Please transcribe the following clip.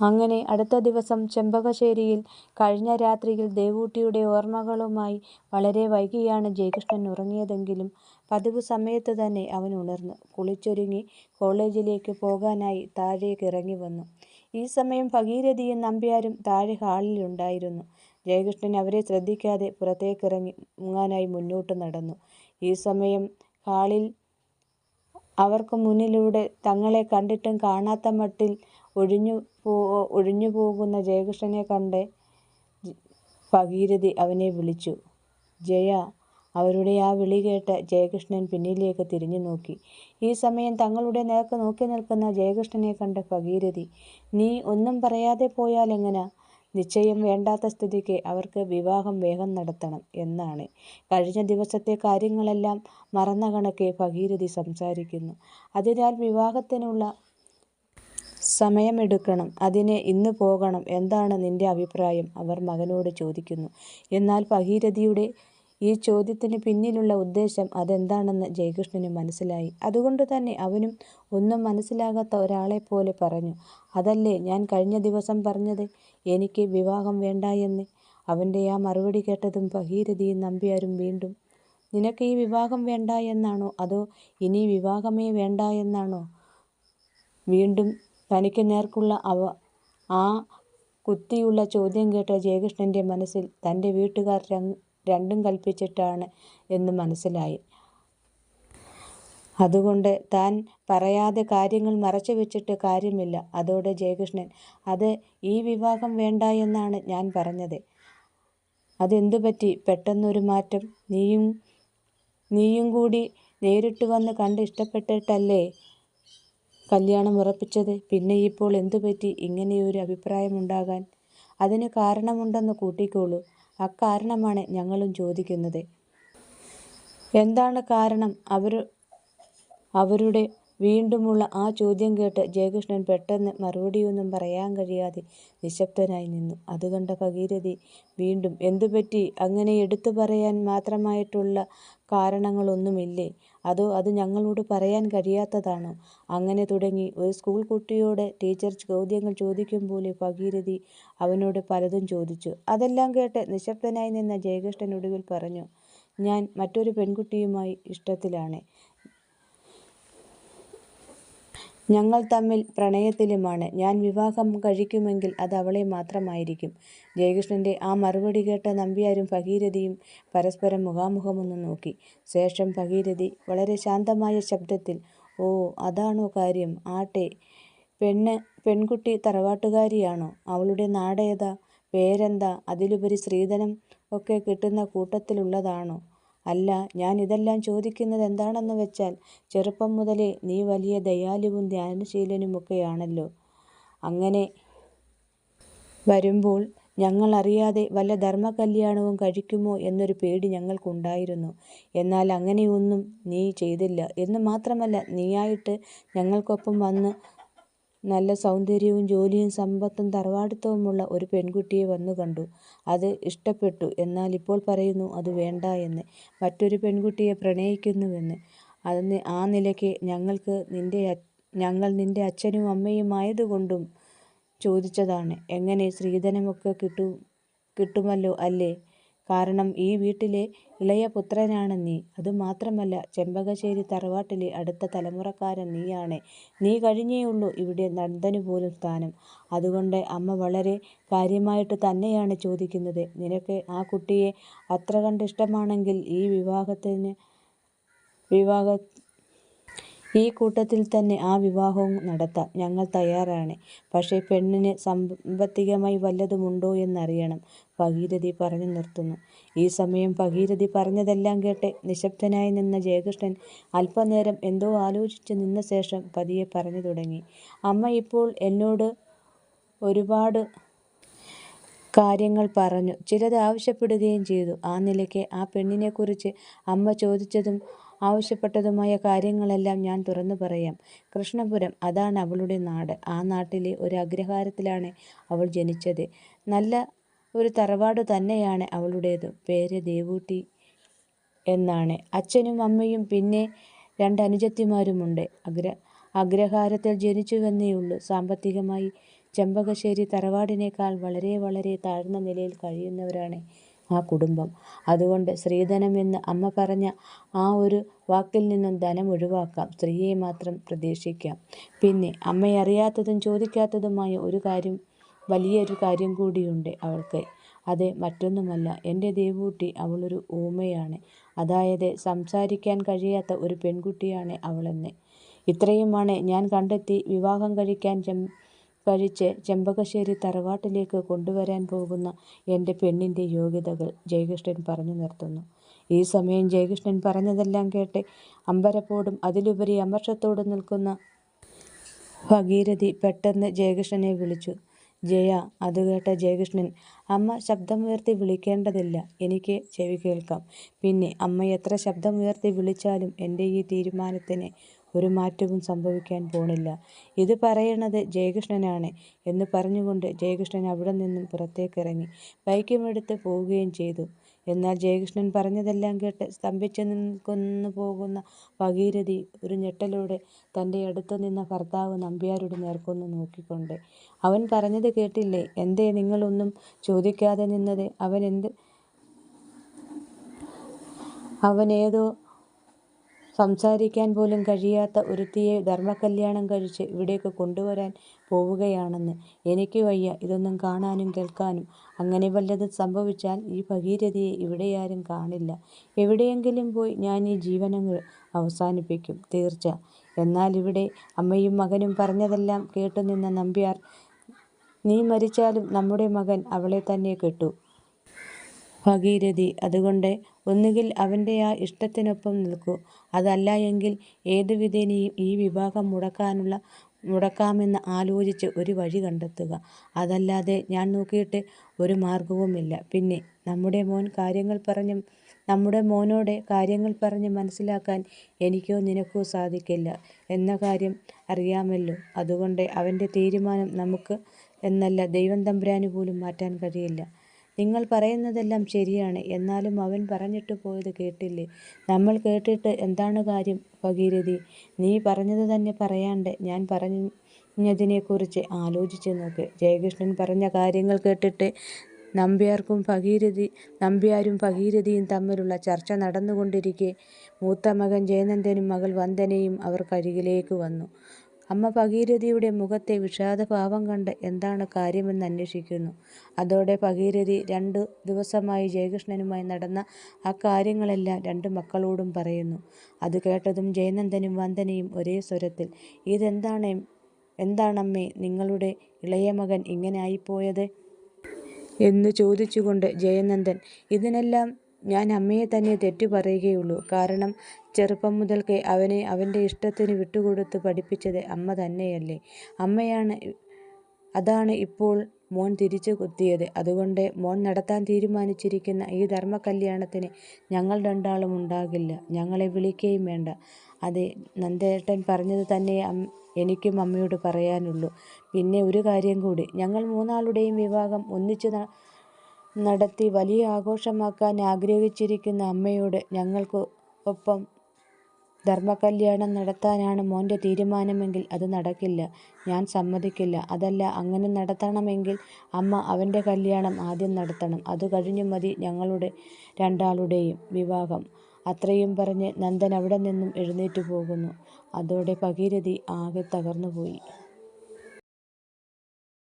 അങ്ങനെ അടുത്ത ദിവസം ചെമ്പകശ്ശേരിയിൽ കഴിഞ്ഞ രാത്രിയിൽ ദേവൂട്ടിയുടെ ഓർമ്മകളുമായി വളരെ വൈകിയാണ് ജയകൃഷ്ണൻ ഉറങ്ങിയതെങ്കിലും പതിവ് സമയത്ത് തന്നെ അവൻ ഉണർന്നു കുളിച്ചൊരുങ്ങി കോളേജിലേക്ക് പോകാനായി താഴേക്ക് ഇറങ്ങി വന്നു. ഈ സമയം ഭഗീരഥിയും നമ്പ്യാരും താഴെ ഹാളിലുണ്ടായിരുന്നു. ജയകൃഷ്ണൻ അവരെ ശ്രദ്ധിക്കാതെ പുറത്തേക്കിറങ്ങി മുങ്ങാനായി മുന്നോട്ട് നടന്നു. ഈ സമയം ഹാളിൽ അവർക്ക് മുന്നിലൂടെ തങ്ങളെ കണ്ടിട്ടും കാണാത്ത മട്ടിൽ ഒഴിഞ്ഞുപോകുന്ന ജയകൃഷ്ണനെ കണ്ട് ഭഗീരഥി അവനെ വിളിച്ചു. ജയ " അവരുടെ ആ വിളി കേട്ട് ജയകൃഷ്ണൻ പിന്നിലേക്ക് തിരിഞ്ഞു നോക്കി ഈ സമയം തങ്ങളുടെ നേർക്ക് നോക്കി നിൽക്കുന്ന ജയകൃഷ്ണനെ കണ്ട് ഭഗീരഥി "നീ ഒന്നും പറയാതെ പോയാൽ എങ്ങനെ നിശ്ചയം വേണ്ടാത്ത സ്ഥിതിക്ക് അവർക്ക് വിവാഹം വേഗം നടത്തണം എന്നാണ്. " കഴിഞ്ഞ ദിവസത്തെ കാര്യങ്ങളെല്ലാം മറന്ന കണക്കെ ഭഗീരഥി സംസാരിക്കുന്നു. "അതിനാൽ വിവാഹത്തിനുള്ള സമയമെടുക്കണം. അതിന് ഇന്ന് പോകണം. എന്താണ് നിന്റെ അഭിപ്രായം? " അവർ മകനോട് ചോദിക്കുന്നു. എന്നാൽ ഭഗീരഥിയുടെ ഈ ചോദ്യത്തിന് പിന്നിലുള്ള ഉദ്ദേശം അതെന്താണെന്ന് ജയകൃഷ്ണന് മനസ്സിലായി. അതുകൊണ്ട് തന്നെ അവനും ഒന്നും മനസ്സിലാകാത്ത ഒരാളെപ്പോലെ പറഞ്ഞു "അതല്ലേ ഞാൻ കഴിഞ്ഞ ദിവസം പറഞ്ഞത് എനിക്ക് വിവാഹം വേണ്ട എന്ന്? " അവന്റെ ആ മറുപടി കേട്ടതും ഭഗീരഥിയും നമ്പിയാരും വീണ്ടും "നിനക്ക് ഈ വിവാഹം വേണ്ട എന്നാണോ? അതോ ഇനി വിവാഹമേ വേണ്ട എന്നാണോ? " വീണ്ടും തനിക്ക് നേർക്കുള്ള അവ ആ കുത്തിയുള്ള ചോദ്യം കേട്ട ജയകൃഷ്ണന്റെ മനസ്സിൽ തന്റെ വീട്ടുകാർ രണ്ടും കൽപ്പിച്ചിട്ടാണ് എന്ന് മനസ്സിലായി. അതുകൊണ്ട് താൻ പറയാതെ കാര്യങ്ങൾ മറച്ചു വെച്ചിട്ട് കാര്യമില്ല. അതോടെ ജയകൃഷ്ണൻ "അത് ഈ വിവാഹം വേണ്ട എന്നാണ് ഞാൻ പറഞ്ഞത്. അതെന്തുപറ്റി പെട്ടെന്നൊരു മാറ്റം? നീയും നീയും കൂടി നേരിട്ട് വന്ന് കണ്ട് ഇഷ്ടപ്പെട്ടിട്ടല്ലേ കല്യാണം ഉറപ്പിച്ചത്? പിന്നെ ഇപ്പോൾ എന്തുപറ്റി ഇങ്ങനെയൊരു അഭിപ്രായമുണ്ടാകാൻ? അതിന് കാരണമുണ്ടെന്ന് കൂട്ടിക്കോളൂ. അക്കാരണമാണ് ഞങ്ങളും ചോദിക്കുന്നത്. " "എന്താണ് കാരണം? " അവരുടെ വീണ്ടുമുള്ള ആ ചോദ്യം കേട്ട് ജയകൃഷ്ണൻ പെട്ടെന്ന് മറുപടിയൊന്നും പറയാൻ കഴിയാതെ നിശ്ശബ്ദനായി നിന്നു. അതുകണ്ട ഭഗീരഥി വീണ്ടും "എന്തുപറ്റി? അങ്ങനെ എടുത്തുപറയാൻ മാത്രമായിട്ടുള്ള കാരണങ്ങളൊന്നുമില്ലേ? അതോ അത് ഞങ്ങളോട് പറയാൻ കഴിയാത്തതാണോ? " അങ്ങനെ തുടങ്ങി ഒരു സ്കൂൾ കുട്ടിയോട് ടീച്ചർ ചോദ്യങ്ങൾ ചോദിക്കും പോലെ ഭഗീരഥി അവനോട് പലതും ചോദിച്ചു. അതെല്ലാം കേട്ട് നിശബ്ദനായി നിന്ന ജയകൃഷ്ണൻ ഒടുവിൽ പറഞ്ഞു "ഞാൻ മറ്റൊരു പെൺകുട്ടിയുമായി ഇഷ്ടത്തിലാണ്. ഞങ്ങൾ തമ്മിൽ പ്രണയത്തിലുമാണ്. ഞാൻ വിവാഹം കഴിക്കുമെങ്കിൽ അത് അവളെ മാത്രമായിരിക്കും. " ജയകൃഷ്ണന്റെ ആ മറുപടി കേട്ട നമ്പ്യാരും ഭഗീരഥിയും പരസ്പരം മുഖാമുഖമൊന്ന് നോക്കി. ശേഷം ഭഗീരഥി വളരെ ശാന്തമായ ശബ്ദത്തിൽ "ഓ അതാണോ കാര്യം? ആട്ടെ. പെണ്ണ് പെൺകുട്ടി തറവാട്ടുകാരിയാണോ? അവളുടെ നാടേതാ? പേരെന്താ? അതിലുപരി സ്ത്രീധനം ഒക്കെ കിട്ടുന്ന കൂട്ടത്തിലുള്ളതാണോ? " "അല്ല. ഞാൻ ഇതെല്ലാം ചോദിക്കുന്നത് എന്താണെന്ന് വെച്ചാൽ ചെറുപ്പം മുതലേ നീ വലിയ ദയാലുവും ധ്യാനശീലനുമൊക്കെയാണല്ലോ. അങ്ങനെ വരുമ്പോൾ ഞങ്ങൾ അറിയാതെ വല്ല ധർമകല്യാണവും കഴിക്കുമോ എന്നൊരു പേടി ഞങ്ങൾക്കുണ്ടായിരുന്നു. എന്നാൽ അങ്ങനെയൊന്നും നീ ചെയ്തില്ല. എന്ന് മാത്രമല്ല നീയായിട്ട് ഞങ്ങൾക്കൊപ്പം വന്നു നല്ല സൗന്ദര്യവും ജോലിയും സമ്പത്തും തറവാടിത്തവുമുള്ള ഒരു പെൺകുട്ടിയെ വന്നു കണ്ടു. അത് ഇഷ്ടപ്പെട്ടു. എന്നാൽ ഇപ്പോൾ പറയുന്നു അത് വേണ്ട എന്ന്. മറ്റൊരു പെൺകുട്ടിയെ പ്രണയിക്കുന്നുവെന്ന്. ആ നിലയ്ക്ക് ഞങ്ങൾ നിന്റെ അച്ഛനും അമ്മയും ആയതുകൊണ്ടും ചോദിച്ചതാണ്. എങ്ങനെ? സ്ത്രീധനമൊക്കെ കിട്ടുമല്ലോ അല്ലേ? കാരണം ഈ വീട്ടിലെ ഇളയ പുത്രനാണ് നീ. അതുമാത്രമല്ല ചെമ്പകശ്ശേരി തറവാട്ടിലെ അടുത്ത തലമുറക്കാരൻ നീയാണ്. നീ കഴിഞ്ഞേയുള്ളൂ ഇവിടെ നന്ദനുപോലും സ്ഥാനം. അതുകൊണ്ട് അമ്മ വളരെ കാര്യമായിട്ട് തന്നെയാണ് ചോദിക്കുന്നത്. നിനക്ക് ആ കുട്ടിയെ അത്രകണ്ട് ഇഷ്ടമാണെങ്കിൽ ഈ കൂട്ടത്തിൽ തന്നെ ആ വിവാഹവും നടത്താം. ഞങ്ങൾ തയ്യാറാണ്. പക്ഷേ പെണ്ണിന് സാമ്പത്തികമായി വല്ലതുമുണ്ടോ എന്നറിയണം " ഭഗീരഥി പറഞ്ഞു നിർത്തുന്നു. ഈ സമയം ഭഗീരഥി പറഞ്ഞതെല്ലാം കേട്ട് നിശബ്ദനായി നിന്ന ജയകൃഷ്ണൻ അല്പനേരം എന്തോ ആലോചിച്ച് നിന്ന ശേഷം പതിയെ പറഞ്ഞു തുടങ്ങി. "അമ്മ ഇപ്പോൾ എന്നോട് ഒരുപാട് കാര്യങ്ങൾ പറഞ്ഞു. ചിലത് ആവശ്യപ്പെടുകയും ചെയ്തു. ആ നിലയ്ക്ക് ആ പെണ്ണിനെക്കുറിച്ച് അമ്മ ചോദിച്ചതും ആവശ്യപ്പെട്ടതുമായ കാര്യങ്ങളെല്ലാം ഞാൻ തുറന്നു പറയാം കൃഷ്ണപുരം അതാണ് അവളുടെ നാട്. ആ നാട്ടിലെ ഒരു അഗ്രഹാരത്തിലാണ് അവൾ ജനിച്ചത്. നല്ല ഒരു തറവാട് തന്നെയാണ് അവളുടേത് പേര് ദേവൂട്ടി എന്നാണ്. അച്ഛനും അമ്മയും പിന്നെ രണ്ടനുജത്തിമാരുമുണ്ട്. അഗ്രഹാരത്തിൽ ജനിച്ചുവെന്നേയുള്ളൂ. സാമ്പത്തികമായി ചെമ്പകശ്ശേരി തറവാടിനേക്കാൾ വളരെ വളരെ താഴ്ന്ന നിലയിൽ കഴിയുന്നവരാണ് ആ കുടുംബം. അതുകൊണ്ട് സ്ത്രീധനം എന്ന് അമ്മ പറഞ്ഞ ആ ഒരു വാക്കിൽ നിന്നും ധനം ഒഴിവാക്കാം. സ്ത്രീയെ മാത്രം പ്രതീക്ഷിക്കാം. പിന്നെ അമ്മയറിയാത്തതും ചോദിക്കാത്തതുമായ ഒരു കാര്യം വലിയൊരു കാര്യം കൂടിയുണ്ട് അവൾക്ക്. അത് മറ്റൊന്നുമല്ല എന്റെ ദേവൂട്ടി അവളൊരു ഊമയാണ്. അതായത് സംസാരിക്കാൻ കഴിയാത്ത ഒരു പെൺകുട്ടിയാണ് അവളെന്ന്. ഇത്രയുമാണ് ഞാൻ കണ്ടെത്തി വിവാഹം കഴിക്കാൻ കഴിച്ച് ചെമ്പകശ്ശേരി തറവാട്ടിലേക്ക് കൊണ്ടുവരാൻ പോകുന്ന എന്റെ പെണ്ണിന്റെ യോഗ്യതകൾ ജയകൃഷ്ണൻ പറഞ്ഞു നിർത്തുന്നു. ഈ സമയം ജയകൃഷ്ണൻ പറഞ്ഞതെല്ലാം കേട്ട് അമ്പരപ്പോടും അതിലുപരി അമർഷത്തോടും നിൽക്കുന്ന ഭഗീരഥി പെട്ടെന്ന് ജയകൃഷ്ണനെ വിളിച്ചു. ജയാ അതുകേട്ട ജയകൃഷ്ണൻ അമ്മ ശബ്ദമുയർത്തി വിളിക്കേണ്ടതില്ല. എനിക്ക് ചെവി കേൾക്കാം. പിന്നെ അമ്മ എത്ര ശബ്ദമുയർത്തി വിളിച്ചാലും എന്റെ ഈ തീരുമാനത്തിന് ഒരു മാറ്റവും സംഭവിക്കാൻ പോണില്ല. ഇത് പറയണത് ജയകൃഷ്ണനാണ് എന്ന് പറഞ്ഞുകൊണ്ട് ജയകൃഷ്ണൻ അവിടെ നിന്നും പുറത്തേക്കിറങ്ങി ബൈക്കുമെടുത്ത് പോവുകയും ചെയ്തു. എന്നാൽ ജയകൃഷ്ണൻ പറഞ്ഞതെല്ലാം കേട്ട് സ്തംഭിച്ചു നിൽക്കുന്നു പോകുന്ന ഭഗീരഥി ഒരു ഞെട്ടലോടെ തന്റെ അടുത്ത് നിന്ന ഭർത്താവ് നമ്പ്യാരുടെ നേർക്കൊന്ന് നോക്കിക്കൊണ്ട് അവൻ പറഞ്ഞത് കേട്ടില്ലേ? എന്തേ നിങ്ങളൊന്നും ചോദിക്കാതെ നിന്നത്? അവൻ എന്ത് അവനേതോ സംസാരിക്കാൻ പോലും കഴിയാത്ത ഒരുത്തിയെ ധർമ്മകല്യാണം കഴിച്ച് ഇവിടേക്ക് കൊണ്ടുവരാൻ പോവുകയാണെന്ന്. എനിക്ക് വയ്യ ഇതൊന്നും കാണാനും കേൾക്കാനും. അങ്ങനെ വല്ലതും സംഭവിച്ചാൽ ഈ ഭഗീരഥിയെ ആരും കാണില്ല. എവിടെയെങ്കിലും പോയി ഞാൻ ഈ ജീവനങ്ങ് അവസാനിപ്പിക്കും തീർച്ച. എന്നാൽ ഇവിടെ അമ്മയും മകനും പറഞ്ഞതെല്ലാം കേട്ടുനിന്ന നമ്പ്യാർ നീ മരിച്ചാലും നമ്മുടെ മകൻ അവളെ തന്നെ കെട്ടു ഭഗീരഥി. അതുകൊണ്ട് ഒന്നുകിൽ അവന്റെ ആ ഇഷ്ടത്തിനൊപ്പം നിൽക്കൂ. അതല്ല എങ്കിൽ ഏതുവിധേനയും ഈ വിവാഹം മുടക്കാനുള്ള മുടക്കാമെന്ന് ആലോചിച്ച് ഒരു വഴി കണ്ടെത്തുക. അതല്ലാതെ ഞാൻ നോക്കിയിട്ട് ഒരു മാർഗവുമില്ല. പിന്നെ നമ്മുടെ മോൻ കാര്യങ്ങൾ പറഞ്ഞ് നമ്മുടെ മോനോട് കാര്യങ്ങൾ പറഞ്ഞ് മനസ്സിലാക്കാൻ എനിക്കോ നിനക്കോ സാധിക്കില്ല എന്ന കാര്യം അറിയാമല്ലോ. അതുകൊണ്ട് അവന്റെ തീരുമാനം നമുക്ക് എന്നല്ല ദൈവം തമ്പുരാന് പോലും മാറ്റാൻ കഴിയില്ല. നിങ്ങൾ പറയുന്നതെല്ലാം ശരിയാണ്. എന്നാലും അവൻ പറഞ്ഞിട്ട് പോയത് കേട്ടില്ലേ? നമ്മൾ കേട്ടിട്ട് എന്താണ് കാര്യം ഭഗീരഥി? നീ പറഞ്ഞത് തന്നെ പറയാണ്ട് ഞാൻ പറഞ്ഞതിനെക്കുറിച്ച് ആലോചിച്ച് നോക്ക്. ജയകൃഷ്ണൻ പറഞ്ഞ കാര്യങ്ങൾ കേട്ടിട്ട് നമ്പ്യാർക്കും ഭഗീരഥി നമ്പ്യാരും ഭഗീരഥിയും തമ്മിലുള്ള ചർച്ച നടന്നുകൊണ്ടിരിക്കെ മൂത്ത മകൻ ജയനന്ദനും മകൾ വന്ദനയും അവർക്കരികിലേക്ക് വന്നു. അമ്മ ഭഗീരഥിയുടെ മുഖത്തെ വിഷാദഭാവം കണ്ട് എന്താണ് കാര്യമെന്ന് അന്വേഷിക്കുന്നു. അതോടെ ഭഗീരഥി രണ്ടു ദിവസമായി ജയകൃഷ്ണനുമായി നടന്ന ആ കാര്യങ്ങളെല്ലാം രണ്ട് മക്കളോടും പറയുന്നു. അത് കേട്ടതും ജയനന്ദനും വന്ദനയും ഒരേ സ്വരത്തിൽ ഇതെന്താണ് എന്താണമ്മേ നിങ്ങളുടെ ഇളയ മകൻ ഇങ്ങനെ ആയിപ്പോയത്? എന്ന് ചോദിച്ചുകൊണ്ട് ജയനന്ദൻ ഇതിനെല്ലാം ഞാൻ അമ്മയെ തന്നെ തെറ്റു പറയുകയുള്ളൂ. കാരണം ചെറുപ്പം മുതൽക്കേ അവനെ അവന്റെ ഇഷ്ടത്തിന് വിട്ടുകൊടുത്ത് പഠിപ്പിച്ചത് അമ്മ തന്നെയല്ലേ? അമ്മയാണ് അതാണ് ഇപ്പോൾ മോൻ തിരിച്ചു കുത്തിയത്. അതുകൊണ്ട് മോൻ നടത്താൻ തീരുമാനിച്ചിരിക്കുന്ന ഈ ധർമ്മ കല്യാണത്തിന് ഞങ്ങൾ രണ്ടാളും ഉണ്ടാകില്ല. ഞങ്ങളെ വിളിക്കുകയും വേണ്ട. അതെ നന്ദേട്ടൻ പറഞ്ഞത് തന്നെ എനിക്കും അമ്മയോട് പറയാനുള്ളൂ. പിന്നെ ഒരു കാര്യം കൂടി. ഞങ്ങൾ മൂന്നാളുടെയും വിവാഹം ഒന്നിച്ചു നടത്തി വലിയ ആഘോഷമാക്കാൻ ആഗ്രഹിച്ചിരിക്കുന്ന അമ്മയോട് ഞങ്ങൾക്ക് ഒപ്പം ധർമ്മകല്യാണം നടത്താനാണ് മോന്റെ തീരുമാനമെങ്കിൽ അത് നടക്കില്ല. ഞാൻ സമ്മതിക്കില്ല. അതല്ല അങ്ങനെ നടത്തണമെങ്കിൽ അമ്മ അവന്റെ കല്യാണം ആദ്യം നടത്തണം. അതുകഴിഞ്ഞു മതി ഞങ്ങളുടെ രണ്ടാളുടെയും വിവാഹം. അത്രയും പറഞ്ഞ് നന്ദൻ അവിടെ നിന്നും എഴുന്നേറ്റ് പോകുന്നു. അതോടെ ഭഗീരഥി ആകെ തകർന്നുപോയി.